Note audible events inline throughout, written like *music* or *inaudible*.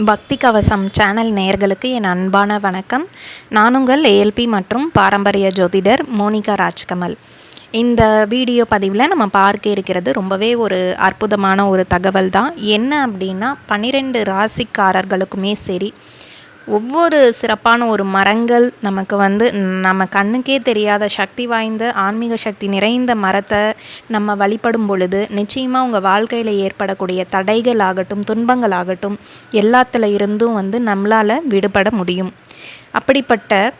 பக்தி கவசம் சேனல் நேயர்களுக்கு என் அன்பான வணக்கம். நானுங்கள் ஏஎல்பி மற்றும் பாரம்பரிய ஜோதிடர் மோனிகா ராஜ்கமல். இந்த வீடியோ பதிவில் நம்ம பார்க்க இருக்கிறது ரொம்பவே ஒரு அற்புதமான ஒரு தகவல் தான் என்ன அப்படின்னா பன்னிரெண்டு ராசிக்காரர்களுக்குமே சரி ஒவ்வொரு சிறப்பான ஒரு மரங்கள் நமக்கு வந்து நம்ம கண்ணுக்கே தெரியாத சக்தி வாய்ந்த ஆன்மீக சக்தி நிறைந்த மரத்தை நம்ம வழிபடும் பொழுது நிச்சயமாக உங்கள் வாழ்க்கையில் ஏற்படக்கூடிய தடைகள் ஆகட்டும் துன்பங்கள் ஆகட்டும் எல்லாத்துல இருந்தும் வந்து நம்மளால் விடுபட முடியும். அப்படிப்பட்ட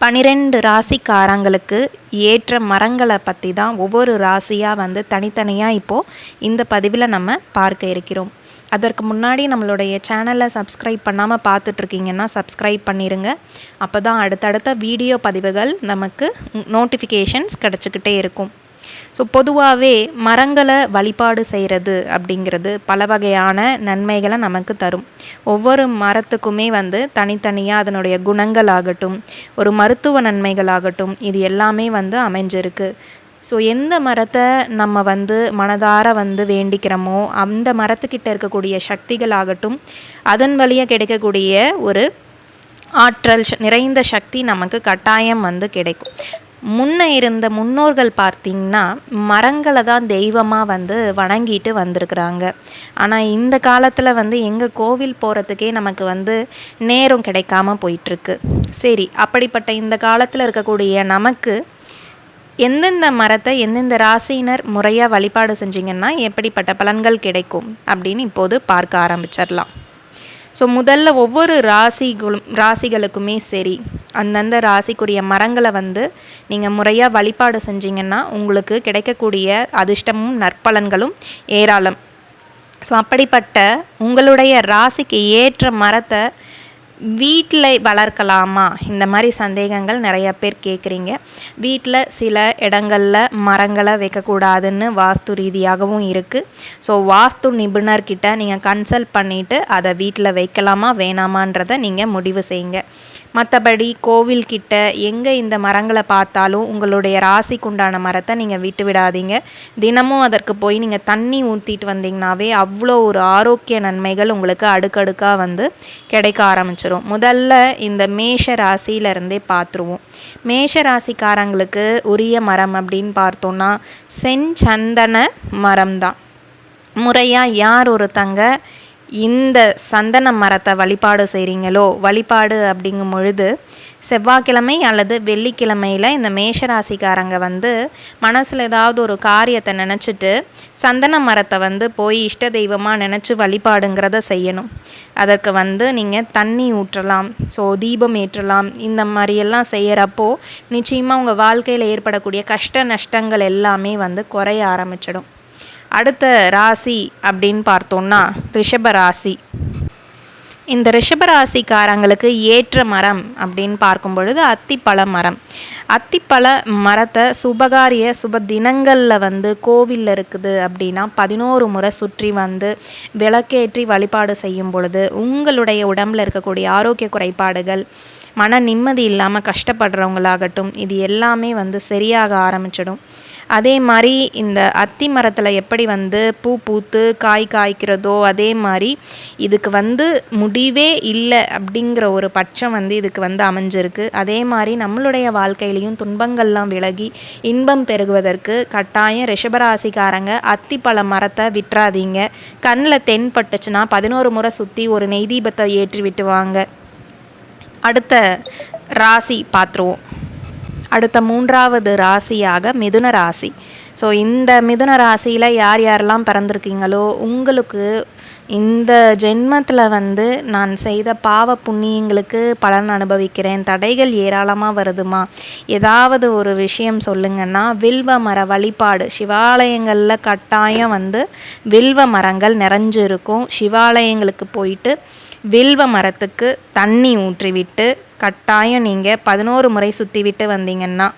பனிரெண்டு ராசிக்காரங்களுக்கு ஏற்ற மரங்களை பற்றி தான் ஒவ்வொரு ராசியாக வந்து தனித்தனியாக இப்போது இந்த பதிவில் நம்ம பார்க்க இருக்கிறோம். அதற்கு முன்னாடி நம்மளுடைய சேனலை சப்ஸ்கிரைப் பண்ணாமல் பார்த்துட்ருக்கீங்கன்னா சப்ஸ்கிரைப் பண்ணிடுங்க அப்போ தான் அடுத்தடுத்த வீடியோ பதிவுகள் நமக்கு நோட்டிஃபிகேஷன்ஸ் கிடச்சிக்கிட்டே இருக்கும். ஸோ பொதுவாகவே மரங்களை வழிபாடு செய்கிறது அப்படிங்கிறது பல வகையான நன்மைகளை நமக்கு தரும். ஒவ்வொரு மரத்துக்குமே வந்து தனித்தனியாக அதனுடைய குணங்கள் ஆகட்டும் ஒரு மருத்துவ நன்மைகளாகட்டும் இது எல்லாமே வந்து அமைஞ்சிருக்கு. ஸோ எந்த மரத்தை நம்ம வந்து மனதார வந்து வேண்டிக்கிறோமோ அந்த மரத்துக்கிட்ட இருக்கக்கூடிய சக்திகள் ஆகட்டும் அதன் வழியாக கிடைக்கக்கூடிய ஒரு ஆற்றல் நிறைந்த சக்தி நமக்கு கட்டாயம் வந்து கிடைக்கும். முன்ன இருந்த முன்னோர்கள் பார்த்திங்கன்னா மரங்களை தான் தெய்வமாக வந்து வணங்கிட்டு வந்திருக்கிறாங்க. ஆனால் இந்த காலத்தில் வந்து எங்கள் கோவில் போகிறதுக்கே நமக்கு வந்து நேரம் கிடைக்காம போயிட்டுருக்கு சரி அப்படிப்பட்ட இந்த காலத்தில் இருக்கக்கூடிய நமக்கு எந்தெந்த மரத்தை எந்தெந்த ராசியினர் முறையாக வழிபாடு செஞ்சிங்கன்னா எப்படிப்பட்ட பலன்கள் கிடைக்கும் அப்படின்னு இப்போது பார்க்க ஆரம்பிச்சிடலாம். ஸோ முதல்ல ஒவ்வொரு ராசிகளும் ராசிகளுக்குமே சரி அந்தந்த ராசிக்குரிய மரங்களை வந்து நீங்கள் முறையாக வழிபாடு செஞ்சிங்கன்னா உங்களுக்கு கிடைக்கக்கூடிய அதிர்ஷ்டமும் நற்பலன்களும் ஏராளம். ஸோ அப்படிப்பட்ட உங்களுடைய ராசிக்கு ஏற்ற மரத்தை வீட்டில் வளர்க்கலாமா? இந்த மாதிரி சந்தேகங்கள் நிறைய பேர் கேட்குறீங்க. வீட்டில் சில இடங்களில் மரங்களை வைக்கக்கூடாதுன்னு வாஸ்து ரீதியாகவும் இருக்குது ஸோ வாஸ்து நிபுணர்கிட்ட நீங்கள் கன்சல்ட் பண்ணிவிட்டு அதை வீட்டில் வைக்கலாமா வேணாமான்றதை நீங்கள் முடிவு செய்யுங்க. மற்றபடி கோவில்கிட்ட எங்கே இந்த மரங்களை பார்த்தாலும் உங்களுடைய ராசிக்குண்டான மரத்தை நீங்கள் விட்டு விடாதீங்க. தினமும் அதற்கு போய் நீங்கள் தண்ணி ஊற்றிட்டு வந்தீங்கனாவே அவ்வளோ ஒரு ஆரோக்கிய நன்மைகள் உங்களுக்கு அடுக்கடுக்காக வந்து கிடைக்க ஆரம்பிச்சிடும் முதல்ல இந்த மேஷ ராசியிலருந்தே பார்த்துருவோம். மேஷ ராசிக்காரங்களுக்கு உரிய மரம் அப்படின்னு பார்த்தோன்னா செஞ்சந்தன மரம் தான் முறையாக யார் ஒருத்தங்க இந்த சந்தன மரத்தை வழிபாடு செய்கிறீங்களோ வழிபாடு அப்படிங்கும் பொழுது செவ்வாய்க்கிழமை அல்லது வெள்ளிக்கிழமையில் இந்த மேஷராசிக்காரங்க வந்து மனசில் ஏதாவது ஒரு காரியத்தை நினச்சிட்டு சந்தன மரத்தை வந்து போய் இஷ்ட தெய்வமாக நினச்சி வழிபாடுங்கிறத செய்யணும். அதற்கு வந்து நீங்கள் தண்ணி ஊற்றலாம் ஸோ தீபம் ஏற்றலாம் இந்த மாதிரியெல்லாம் செய்கிறப்போ நிச்சயமாக உங்கள் வாழ்க்கையில் ஏற்படக்கூடிய கஷ்ட நஷ்டங்கள் எல்லாமே வந்து குறைய ஆரம்பிச்சிடும். அடுத்த ராசி அப்படின்னு பார்த்தோன்னா ரிஷப ராசி. இந்த ரிஷபராசிக்காரங்களுக்கு ஏற்ற மரம் அப்படின்னு பார்க்கும் பொழுது அத்திப்பழ மரம். அத்திப்பழ மரத்தை சுபகாரிய சுப தினங்களில் வந்து கோவிலில் இருக்குது அப்படின்னா பதினோரு முறை சுற்றி வந்து விளக்கேற்றி வழிபாடு செய்யும் பொழுது உங்களுடைய உடம்பில் இருக்கக்கூடிய ஆரோக்கிய குறைபாடுகள் மன நிம்மதி இல்லாமல் கஷ்டப்படுறவங்களாகட்டும் இது எல்லாமே வந்து சரியாக ஆரம்பிச்சிடும். அதே மாதிரி இந்த அத்தி மரத்தில் எப்படி வந்து பூ பூத்து காய் காய்க்கிறதோ அதே மாதிரி இதுக்கு வந்து முடிவே இல்லை அப்படிங்கிற ஒரு பட்சம் வந்து இதுக்கு வந்து அமைஞ்சிருக்கு. அதே மாதிரி நம்மளுடைய வாழ்க்கையிலையும் துன்பங்கள்லாம் விலகி இன்பம் பெருகுவதற்கு கட்டாயம் ரிஷபராசிக்காரங்க அத்திப்பழ மரத்தை விட்டுறாதீங்க கண்ணில் தென்பட்டுச்சுன்னா பதினோரு முறை சுற்றி ஒரு நெய் தீபத்தை ஏற்றி விட்டுவாங்க. அடுத்த ராசி பார்த்துருவோம். அடுத்த மூன்றாவது ராசியாக மிதுன ராசி. ஸோ இந்த மிதுன ராசியில் யார் யாரெல்லாம் பிறந்திருக்கீங்களோ உங்களுக்கு இந்த ஜென்மத்தில் வந்து நான் செய்த பாவ புண்ணியங்களுக்கு பலன் அனுபவிக்கிறேன். தடைகள் ஏராளமாக வருதுமா? ஏதாவது ஒரு விஷயம் சொல்லுங்கன்னா வில்வ மர வழிபாடு. சிவாலயங்களில் கட்டாயம் வந்து வில்வ மரங்கள் நிறைஞ்சு இருக்கும் சிவாலயங்களுக்கு போயிட்டு வில்வ மரத்துக்கு தண்ணி ஊற்றிவிட்டு கட்டாயம் நீங்கள் பதினோரு முறை சுற்றி விட்டு வந்தீங்கன்னா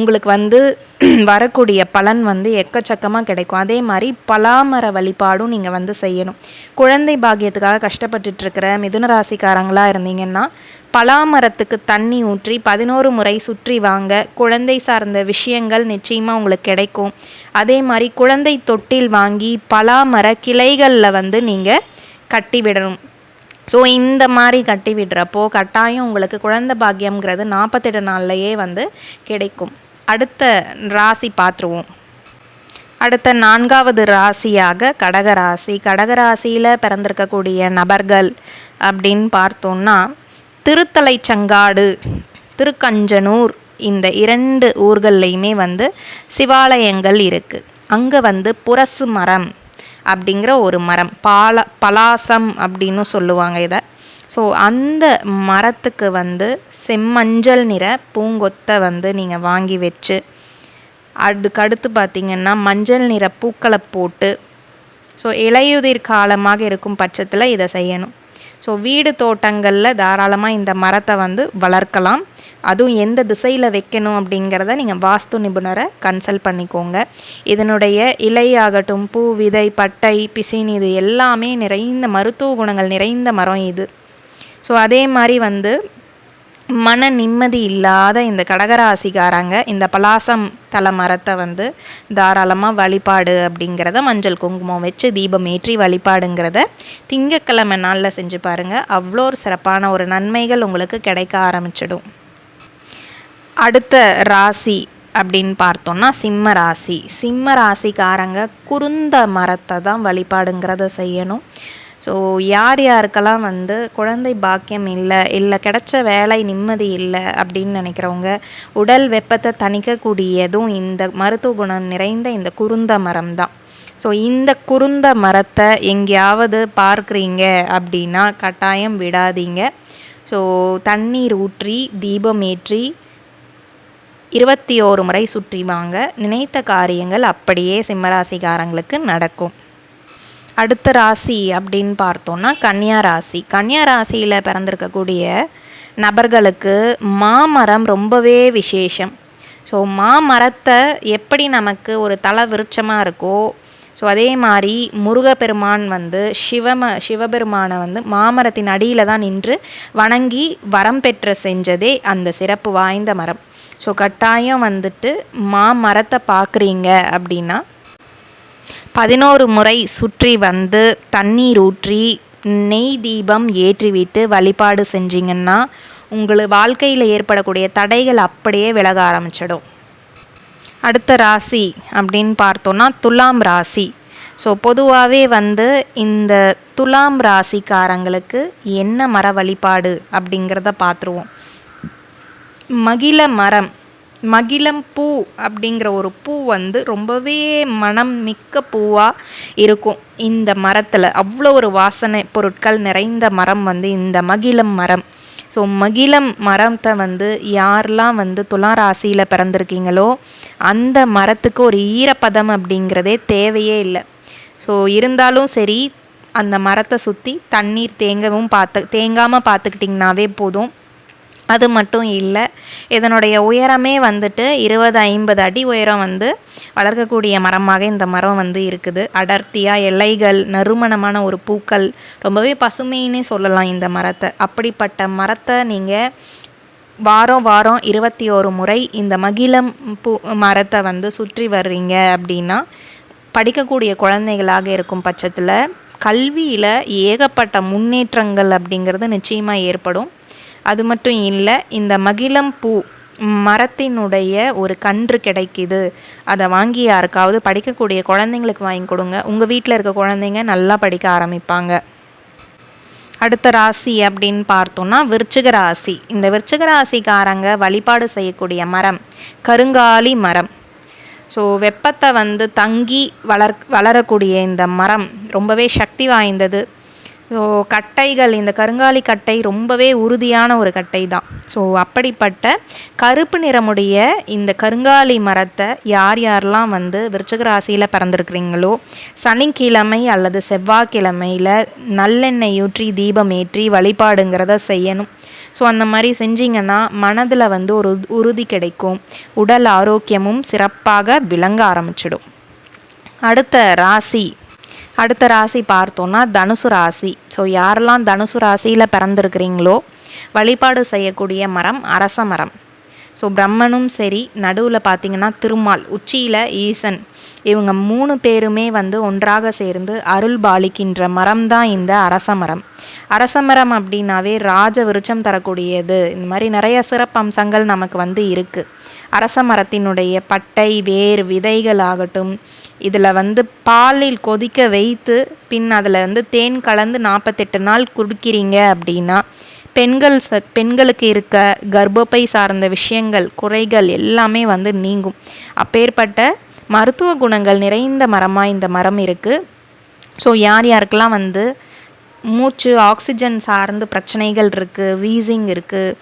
உங்களுக்கு வந்து *clears throat* வரக்கூடிய பலன் வந்து எக்கச்சக்கமாக கிடைக்கும். அதே மாதிரி பலாமர வழிபாடும் நீங்கள் வந்து செய்யணும். குழந்தை பாக்கியத்துக்காக கஷ்டப்பட்டுட்ருக்கிற மிதுன ராசிக்காரங்களாக இருந்தீங்கன்னா பலாமரத்துக்கு தண்ணி ஊற்றி பதினோரு முறை சுற்றி வாங்க. குழந்தை சார்ந்த விஷயங்கள் நிச்சயமாக உங்களுக்கு கிடைக்கும். அதே மாதிரி குழந்தை தொட்டில் வாங்கி பலாமர கிளைகளில் வந்து நீங்கள் கட்டிவிடணும். ஸோ இந்த மாதிரி கட்டி விடுறப்போ கட்டாயம் உங்களுக்கு குழந்தை பாக்கியம்ங்கிறது நாற்பத்தெட்டு நாள்லையே வந்து கிடைக்கும். அடுத்த ராசி பார்த்துருவோம். அடுத்த நான்காவது ராசியாக கடகராசி கடகராசியில் பிறந்திருக்கக்கூடிய நபர்கள் அப்படின்னு பார்த்தோன்னா திருத்தலைச்சங்காடு திருக்கஞ்சனூர் இந்த இரண்டு ஊர்கள்லையுமே வந்து சிவாலயங்கள் இருக்குது அங்கே வந்து புரசு மரம் அப்படிங்கிற ஒரு மரம். பால பலாசம் அப்படின்னு சொல்லுவாங்க இதை. ஸோ அந்த மரத்துக்கு வந்து செம்மஞ்சள் நிற பூங்கொத்தை வந்து நீங்கள் வாங்கி வச்சு அதுக்கடுத்து பார்த்திங்கன்னா மஞ்சள் நிற பூக்களை போட்டு ஸோ இலையுதிர் காலமாக இருக்கும் பட்சத்தில் இதை செய்யணும். ஸோ வீடு தோட்டங்களில் தாராளமாக இந்த மரத்தை வந்து வளர்க்கலாம். அதுவும் எந்த திசையில் வைக்கணும் அப்படிங்கிறத நீங்கள் வாஸ்து நிபுணரை கன்சல்ட் பண்ணிக்கோங்க. இதனுடைய இலையாகட்டும் பூ விதை பட்டை பிசின் இது எல்லாமே நிறைந்த மருத்துவ குணங்கள் நிறைந்த மரம் இது. ஸோ அதே மாதிரி வந்து மன நிம்மதி இல்லாத இந்த கடகராசிக்காரங்க இந்த பலாசம் தலை மரத்தை வந்து தாராளமாக வழிபாடு அப்படிங்கிறத மஞ்சள் குங்குமம் வச்சு தீபம் ஏற்றி வழிபாடுங்கிறத திங்கக்கிழமை நாளில் செஞ்சு பாருங்கள் அவ்வளோ ஒரு சிறப்பான ஒரு நன்மைகள் உங்களுக்கு கிடைக்க ஆரம்பிச்சிடும். அடுத்த ராசி அப்படின்னு பார்த்தோம்னா சிம்ம ராசி. சிம்ம ராசிக்காரங்க குருந்த மரத்தை தான் வழிபாடுங்கிறத செய்யணும். ஸோ யார் யாருக்கெல்லாம் வந்து குழந்தை பாக்கியம் இல்லை இல்லை கிடைச்ச வேலை நிம்மதி இல்லை அப்படின்னு நினைக்கிறவங்க உடல் வெப்பத்தை தணிக்கக்கூடியதும் இந்த மருத்துவ குணம் நிறைந்த இந்த குருந்த மரம் தான் ஸோ இந்த குருந்த மரத்தை எங்கேயாவது பார்க்குறீங்க அப்படின்னா கட்டாயம் விடாதீங்க. ஸோ தண்ணீர் ஊற்றி தீபம் ஏற்றி இருபத்தி ஓரு முறை சுற்றி வாங்க. நினைத்த காரியங்கள் அப்படியே சிம்மராசிக்காரங்களுக்கு நடக்கும். அடுத்த ராசி அப்படின்னு பார்த்தோன்னா கன்னியா ராசி. கன்னியா ராசியில் பிறந்திருக்கக்கூடிய நபர்களுக்கு மாமரம் ரொம்பவே விசேஷம். ஸோ மாமரத்தை எப்படி நமக்கு ஒரு தலை விருட்சமாக இருக்கோ ஸோ அதே மாதிரி முருகப்பெருமான் வந்து சிவம சிவபெருமானை வந்து மாமரத்தின் அடியில் தான் நின்று வணங்கி வரம் பெற்ற செஞ்சதே அந்த சிறப்பு வாய்ந்த மரம். ஸோ கட்டாயம் வந்துட்டு மாமரத்தை பார்க்குறீங்க அப்படின்னா பதினோரு முறை சுற்றி வந்து தண்ணீர் ஊற்றி நெய் தீபம் ஏற்றிவிட்டு வழிபாடு செஞ்சிங்கன்னா உங்கள் வாழ்க்கையில் ஏற்படக்கூடிய தடைகள் அப்படியே விலக ஆரம்பிச்சிடும். அடுத்த ராசி அப்படின்னு பார்த்தோன்னா துலாம் ராசி. ஸோ பொதுவாகவே வந்து இந்த துலாம் ராசிக்காரங்களுக்கு என்ன மர வழிபாடு அப்படிங்கிறத பார்த்துருவோம். மகிழ மரம் மகிழம் பூ அப்படிங்கிற ஒரு பூ வந்து ரொம்பவே மனம் மிக்க பூவாக இருக்கும். இந்த மரத்தில் அவ்வளோ ஒரு வாசனை பொருட்கள் நிறைந்த மரம் வந்து இந்த மகிழம் மரம். ஸோ மகிழம் மரத்தை வந்து யாரெல்லாம் வந்து துலா ராசியில் பிறந்திருக்கீங்களோ அந்த மரத்துக்கு ஒரு ஈரப்பதம் அப்படிங்கிறதே தேவையே இல்லை. ஸோ இருந்தாலும் சரி அந்த மரத்தை சுற்றி தண்ணீர் தேங்கவும் பார்த்து தேங்காமல் பார்த்துக்கிட்டிங்கனாவே போதும். அது மட்டும் இல்லை. இதனுடைய உயரமே வந்துட்டு இருபது ஐம்பது அடி உயரம் வந்து வளர்க்கக்கூடிய மரமாக இந்த மரம் வந்து இருக்குது. அடர்த்தியாக இலைகள் நறுமணமான ஒரு பூக்கள் ரொம்பவே பசுமைன்னே சொல்லலாம் இந்த மரத்தை. அப்படிப்பட்ட மரத்தை நீங்கள் வாரம் வாரம் இருபத்தி ஒரு முறை இந்த மகிழம் பூ மரத்தை வந்து சுற்றி வர்றீங்க அப்படின்னா படிக்கக்கூடிய குழந்தைகளாக இருக்கும் பட்சத்தில் கல்வியில் ஏகப்பட்ட முன்னேற்றங்கள் அப்படிங்கிறது நிச்சயமாக ஏற்படும். அது மட்டும் இல்லை இந்த மகிழம் பூ மரத்தினுடைய ஒரு கன்று கிடைக்கிது. அதை வாங்கி யாருக்காவது படிக்கக்கூடிய குழந்தைங்களுக்கு வாங்கி கொடுங்க. உங்கள் வீட்டில் இருக்க குழந்தைங்க நல்லா படிக்க ஆரம்பிப்பாங்க. அடுத்த ராசி அப்படின்னு பார்த்தோன்னா விருச்சிக ராசி. இந்த விருச்சிக ராசிக்காரங்க வழிபாடு செய்யக்கூடிய மரம் கருங்காலி மரம். ஸோ வெப்பத்தை வந்து தங்கி வளர் வளரக்கூடிய இந்த மரம் ரொம்பவே சக்தி வாய்ந்தது. ஸோ கட்டைகள் இந்த கருங்காலி கட்டை ரொம்பவே உறுதியான ஒரு கட்டை தான் ஸோ அப்படிப்பட்ட கருப்பு நிறமுடைய இந்த கருங்காலி மரத்தை யார் யாரெல்லாம் வந்து விருச்சக ராசியில் பிறந்திருக்கிறீங்களோ சனிக்கிழமை அல்லது செவ்வாய்க்கிழமையில் நல்லெண்ணெய் ஊற்றி தீபம் ஏற்றி வழிபாடுங்கிறத செய்யணும். ஸோ அந்த மாதிரி செஞ்சிங்கன்னா மனதில் வந்து ஒரு உறுதி கிடைக்கும். உடல் ஆரோக்கியமும் சிறப்பாக விளங்க ஆரம்பிச்சிடும். அடுத்த ராசி. அடுத்த ராசி பார்த்தோன்னா தனுசு ராசி. ஸோ யாரெல்லாம் தனுசு ராசியில் பிறந்திருக்கிறீங்களோ வழிபாடு செய்யக்கூடிய மரம் அரச மரம். ஸோ பிரம்மனும் சரி நடுவில் பார்த்தீங்கன்னா திருமால் உச்சியில் ஈசன். இவங்க மூணு பேருமே வந்து ஒன்றாக சேர்ந்து அருள் பாலிக்கின்ற மரம் தான் இந்த அரச மரம். அரச மரம் அப்படின்னாவே ராஜ விருட்சம் தரக்கூடியது. இந்த மாதிரி நிறைய சிறப்பம்சங்கள் நமக்கு வந்து இருக்குது அரச மரத்தினுடைய பட்டை வேர் விதைகள் ஆகட்டும் இதில் வந்து பாலில் கொதிக்க வைத்து பின் அதில் வந்து தேன் கலந்து நாற்பத்தெட்டு நாள் குடிக்கிறீங்க அப்படின்னா பெண்கள் ச பெண்களுக்கு இருக்க கர்ப்பப்பை சார்ந்த விஷயங்கள் குறைகள் எல்லாமே வந்து நீங்கும். அப்பேற்பட்ட மருத்துவ குணங்கள் நிறைந்த மரமாக இந்த மரம் இருக்குது ஸோ யார் யாருக்கெல்லாம் வந்து மூச்சு ஆக்சிஜன் சார்ந்து பிரச்சனைகள் இருக்குது வீசிங் இருக்குது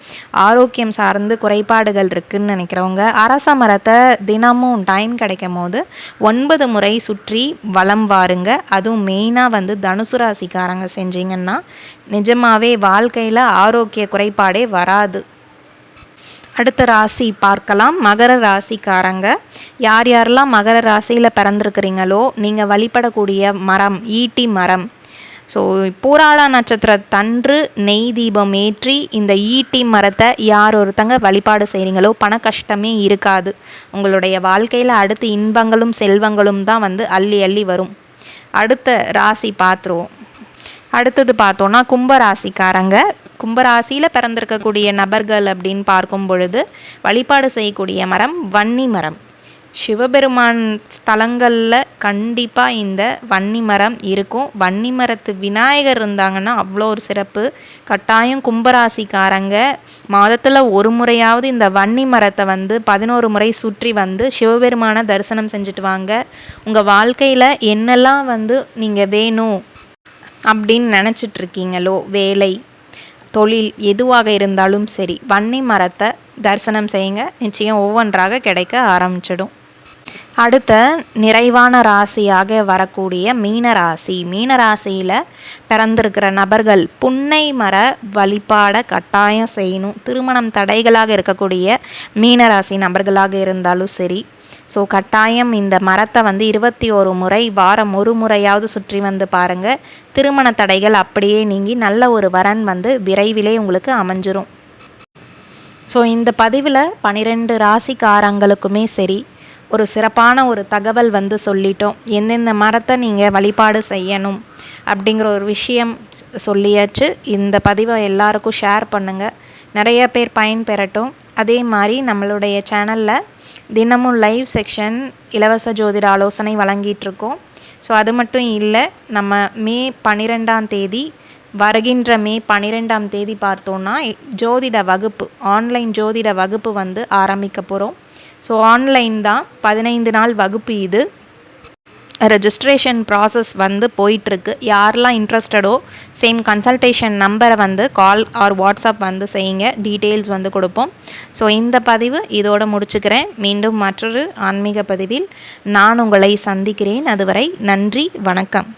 ஆரோக்கியம் சார்ந்து குறைபாடுகள் இருக்குதுன்னு நினைக்கிறவங்க அரச மரத்தை தினமும் டைம் கிடைக்கும் போது ஒன்பது முறை சுற்றி வளம் வாருங்க. அதுவும் மெயினாக வந்து தனுசு ராசிக்காரங்க செஞ்சீங்கன்னா நிஜமாகவே வாழ்க்கையில் ஆரோக்கிய குறைபாடே வராது. அடுத்த ராசி பார்க்கலாம். மகர ராசிக்காரங்க யார் யாரெல்லாம் மகர ராசியில் பிறந்திருக்கிறீங்களோ நீங்கள் வழிபடக்கூடிய மரம் ஈட்டி மரம் ஸோ பூராள நட்சத்திர தன்று நெய் தீபம் ஏற்றி இந்த ஈட்டி மரத்தை யார் ஒருத்தங்க வழிபாடு செய்கிறீங்களோ பண கஷ்டமே இருக்காது. உங்களுடைய வாழ்க்கையில் அடுத்து இன்பங்களும் செல்வங்களும் தான் வந்து அள்ளி அள்ளி வரும். அடுத்த ராசி பார்த்துருவோம் அடுத்தது பார்த்தோன்னா கும்பராசிக்காரங்க. கும்பராசியில் பிறந்திருக்கக்கூடிய நபர்கள் அப்படின்னு பார்க்கும் பொழுது வழிபாடு செய்யக்கூடிய மரம் வன்னி மரம். சிவபெருமான் ஸ்தலங்களில் கண்டிப்பாக இந்த வன்னி மரம் இருக்கும். வன்னி மரத்து விநாயகர் இருந்தாங்கன்னா அவ்வளோ ஒரு சிறப்பு. கட்டாயம் கும்பராசிக்காரங்க மாதத்தில் ஒரு முறையாவது இந்த வன்னி மரத்தை வந்து பதினோரு முறை சுற்றி வந்து சிவபெருமான தரிசனம் செஞ்சுட்டு வாங்க. உங்கள் வாழ்க்கையில் என்னெல்லாம் வந்து நீங்கள் வேணும் அப்படின்னு நினச்சிட்ருக்கீங்களோ? வேலை தொழில் எதுவாக இருந்தாலும் சரி வன்னி மரத்தை தரிசனம் செய்யுங்க. நிச்சயம் ஒவ்வொன்றாக கிடைக்க ஆரம்பிச்சிடும். அடுத்த நிறைவான ராசியாக வரக்கூடிய மீனராசி. மீனராசியில் பிறந்திருக்கிற நபர்கள் புன்னை மர வழிபாடை கட்டாயம் செய்யணும். திருமணம் தடைகளாக இருக்கக்கூடிய மீனராசி நபர்களாக இருந்தாலும் சரி. ஸோ கட்டாயம் இந்த மரத்தை வந்து இருபத்தி ஒரு முறை வாரம் ஒரு முறையாவது சுற்றி வந்து பாருங்கள் திருமண தடைகள் அப்படியே நீங்கி நல்ல ஒரு வரன் வந்து விரைவிலே உங்களுக்கு அமைஞ்சிரும். ஸோ இந்த பதிவில் பன்னிரெண்டு ராசிக்காரங்களுக்குமே சரி ஒரு சிறப்பான ஒரு தகவல் வந்து சொல்லிட்டோம். எந்தெந்த மரத்தை நீங்கள் வழிபாடு செய்யணும் அப்படிங்கிற ஒரு விஷயம் சொல்லியாச்சு. இந்த பதிவை எல்லாருக்கும் ஷேர் பண்ணுங்கள் நிறைய பேர் பயன்பெறட்டும். அதே மாதிரி நம்மளுடைய சேனலில் தினமும் லைவ் செக்ஷன் இலவச ஜோதிட ஆலோசனை வழங்கிட்டுருக்கோம் ஸோ அது மட்டும் இல்லை நம்ம மே பன்னிரெண்டாம் தேதி வருகின்ற மே பன்னிரெண்டாம் தேதி பார்த்தோன்னா ஜோதிட வகுப்பு ஆன்லைன் ஜோதிட வகுப்பு வந்து ஆரம்பிக்க போகிறோம் ஸோ ஆன்லைன் தான் பதினைந்து நாள் வகுப்பு இது. ரெஜிஸ்ட்ரேஷன் ப்ராசஸ் வந்து போயிட்டுருக்கு. யாரெல்லாம் இன்ட்ரெஸ்டடோ சேம் கன்சல்டேஷன் நம்பரை வந்து கால் ஆர் வாட்ஸ்அப் வந்து செய்யுங்க. டீட்டெயில்ஸ் வந்து கொடுப்போம். ஸோ இந்த பதிவு இதோடு முடிச்சுக்கிறேன். மீண்டும் மற்றொரு ஆன்மீக பதிவில் நான் உங்களை சந்திக்கிறேன். அதுவரை நன்றி வணக்கம்.